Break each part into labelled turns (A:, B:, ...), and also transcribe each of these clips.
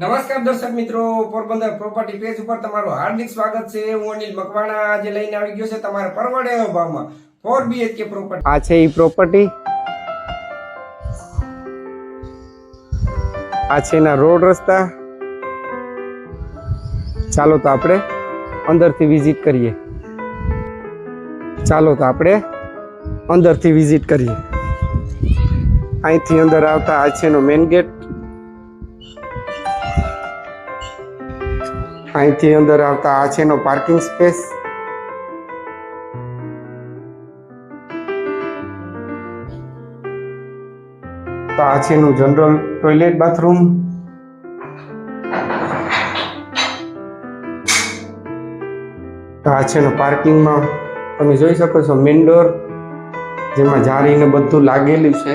A: નમસ્કાર દર્શક મિત્રો, પોરબંદર પ્રોપર્ટી પેજ ઉપર તમારું હાર્દિક સ્વાગત છે. હું અનિલ મકવાણા આજે લઈને આવી ગયો છે તમારા પરવડે એવા ભાવમાં ફોર બીએચકે પ્રોપર્ટી
B: આ છે એ પ્રોપર્ટી આ છે એના રોડ રસ્તા. ચાલો તો આપણે અંદરથી વિઝિટ કરીએ. ચાલો તો આપણે અંદરથી વિઝિટ કરીએ. અહીંથી અંદર આવતા આ છે એનો મેઇન ગેટ અહીંથી અંદર આવતા આ છે એનો પાર્કિંગ સ્પેસ તો આ છે એનું જનરલ ટોયલેટ બાથરૂમ તો આ છે એનો પાર્કિંગમાં તમે જોઈ શકો છો મેઇન ડોર જેમાં જારીને બધું લાગેલું છે.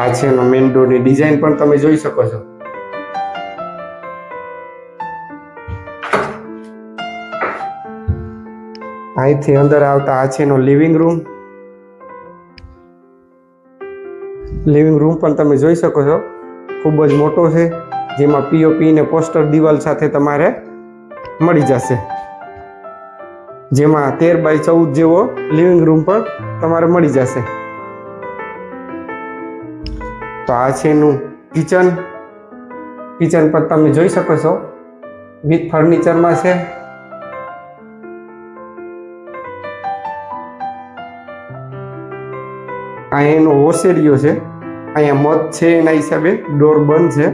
B: આ છે એનો મેઇન ડોરની ડિઝાઇન પણ તમે જોઈ શકો છો. અહીંથી અંદર આવતા આ છે એનો લિવિંગ રૂમ લિવિંગ રૂમ પણ તમે જોઈ શકો છો. ખૂબ જ મોટો છે, જેમાં પીઓપી ને પોસ્ટર દિવાલ સાથે તમારે મળી જશે. જેમાં તેર બાય ચૌદ જેવો લિવિંગ રૂમ પણ તમારે મળી જશે. તો આ છે એનું કિચન કિચન પણ તમે જોઈ શકો છો. વિથ ફર્નિચરમાં છે. આ એનો ઓસેડિયો છે. અહીંયા મધ છે એના હિસાબે ડોર બંધ છે.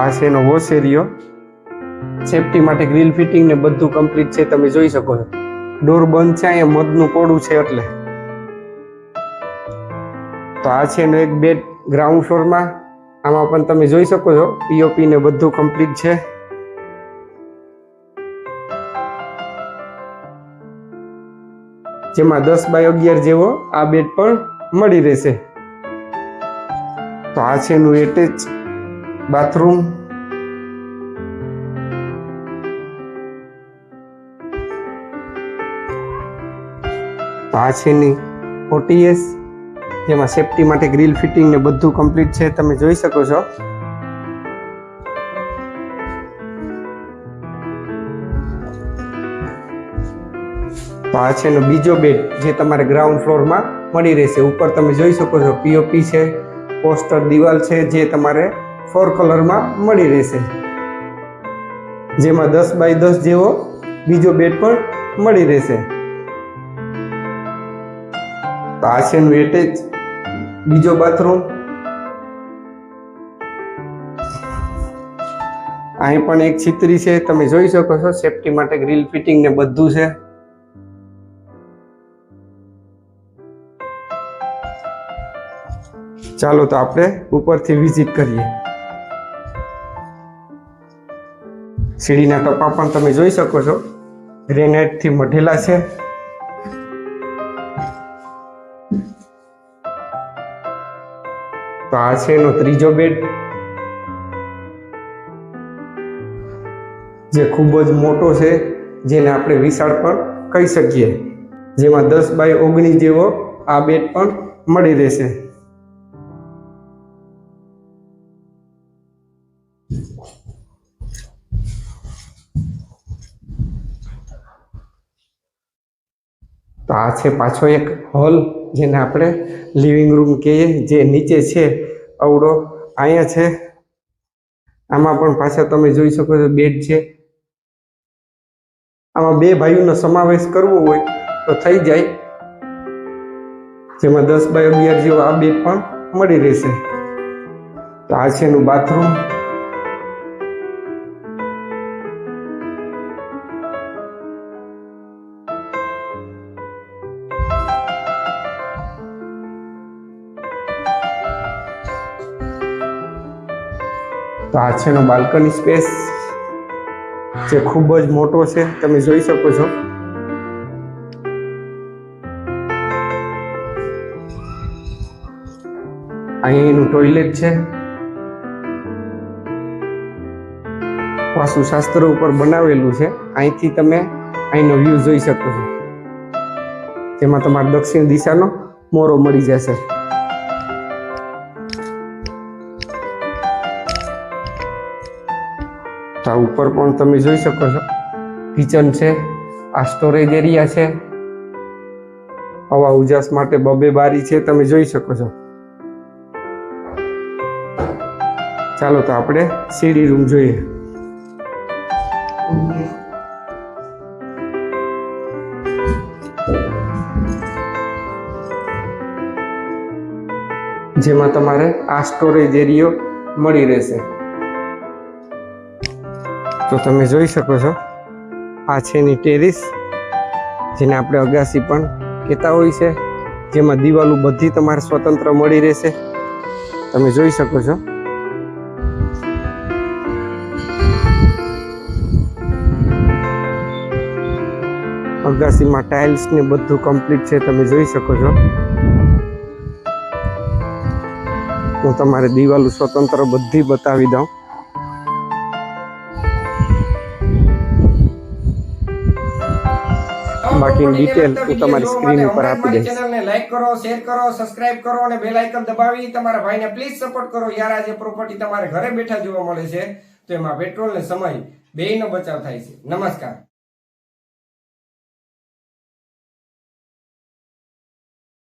B: આ છે એનો ઓસેરિયો સેફટી માટે ગ્રીલ ફિટિંગ ને બધું કમ્પ્લીટ છે, તમે જોઈ શકો છો. ડોર બંધ છે, અહીંયા મધનું કોડું છે એટલે. તો આ છે એનો એક બેડ ગ્રાઉન્ડ ફ્લોરમાં આમાં પણ તમે જોઈ શકો છો પીઓપી ને બધું કમ્પ્લીટ છે. જેમાં દસ બાય અગિયાર જેવો આ બેડ પણ મળી રહેશે. તો આ છે એનું એટેચ બાથરૂમ તો આ છે એની ઓટીએસ જેમાં સેફટી માટે ગ્રીલ ફિટિંગ ને બધું કમ્પ્લીટ છે. તમે જોઈ શકો છો. તો આ છે એનો બીજો બેડ જે તમારે ગ્રાઉન્ડ ફ્લોરમાં મળી રહેશે. ઉપર તમે જોઈ શકો છો પીઓપી છે, પોસ્ટર, દિવાલ છે જે તમારે ફોર કલરમાં મળી રહેશે. જેમાં દસ બાય દસ જેવો બીજો બેડ પણ મળી રહેશે. તો આ છે એનું એટેચ બીજો બાથરૂમ અહીં પણ એક છિત્રી છે, તમે જોઈ શકો છો. સેફટી માટે ગ્રીલ ફિટિંગ ને બધું છે. ચાલો તો આપણે ઉપરથી વિઝિટ કરીએ. સીડીના ટપા પણ તમે જોઈ શકો છો. ગ્રેનાઇટથી મઢેલા છે. તો આ છે એનો ત્રીજો બેડ જે ખૂબ જ મોટો છે, જેને આપણે વિશાળ પણ કહી શકીએ. જેમાં દસ બાય ઓગણીસ જેવો આ બેડ પણ મળી રહેશે. તો આ છે પાછો એક હોલ જેને આપણે લિવિંગ રૂમ કહીએ, જે નીચે છે અવડો. અહીંયા છે. આમાં પણ પાછા તમે જોઈ શકો છો બેડ છે. આમાં બે ભાઈઓનો સમાવેશ કરવો હોય તો થઈ જાય. જેમાં દસ બાય અગિયાર જેવો આ બેડ પણ મળી રહેશે. તો આ છે એનું બાથરૂમ તો આ છે એનો બાલ્કની સ્પેસ, જે ખૂબ જ મોટો છે, તમે જોઈ શકો છો. અહીં એનું ટોયલેટ છે. વાસ્તુશાસ્ત્ર ઉપર બનાવેલું છે. અહીંથી તમે અહીંનો વ્યૂ જોઈ શકો છો. જેમાં તમારે દક્ષિણ દિશાનો મોરો મળી જશે. આ ઉપર પણ તમે જોઈ શકો છો. કિચન છે, આ સ્ટોરેજ એરિયા છે. હવા ઉજાસ માટે બબે બારી છે, તમે જોઈ શકો છો. ચાલો તો આપણે સીડી રૂમ જોઈએ. જેમાં તમારે આ સ્ટોરેજ એરિયો મળી રહેશે. તો તમે જોઈ શકો છો આ છે એની ટેરિસ, જેને આપણે અગાસી પણ કહેતા હોય છે, જેમાં દિવાલો બધી તમારે સ્વતંત્ર મળી રહેશે. તમે જોઈ શકો છો. અગાસીમાં ટાઇલ્સ ને બધું કમ્પ્લીટ છે, તમે જોઈ શકો છો. હું તમારે દિવાલો સ્વતંત્ર બધી બતાવી દઉં. બાકીની ડિટેલ હું તમારી સ્ક્રીન ઉપર આપી દઈશ.
A: ચેનલને લાઈક કરો શેર કરો સબસ્ક્રાઇબ કરો અને બેલ આઇકન દબાવી તમારા ભાઈને પ્લીઝ સપોર્ટ કરો. યાર આજે પ્રોપર્ટી તમારે ઘરે બેઠા જોવા મળે છે તો એમાં પેટ્રોલ ને સમય બેયનો બચાવ થાય છે. નમસ્કાર.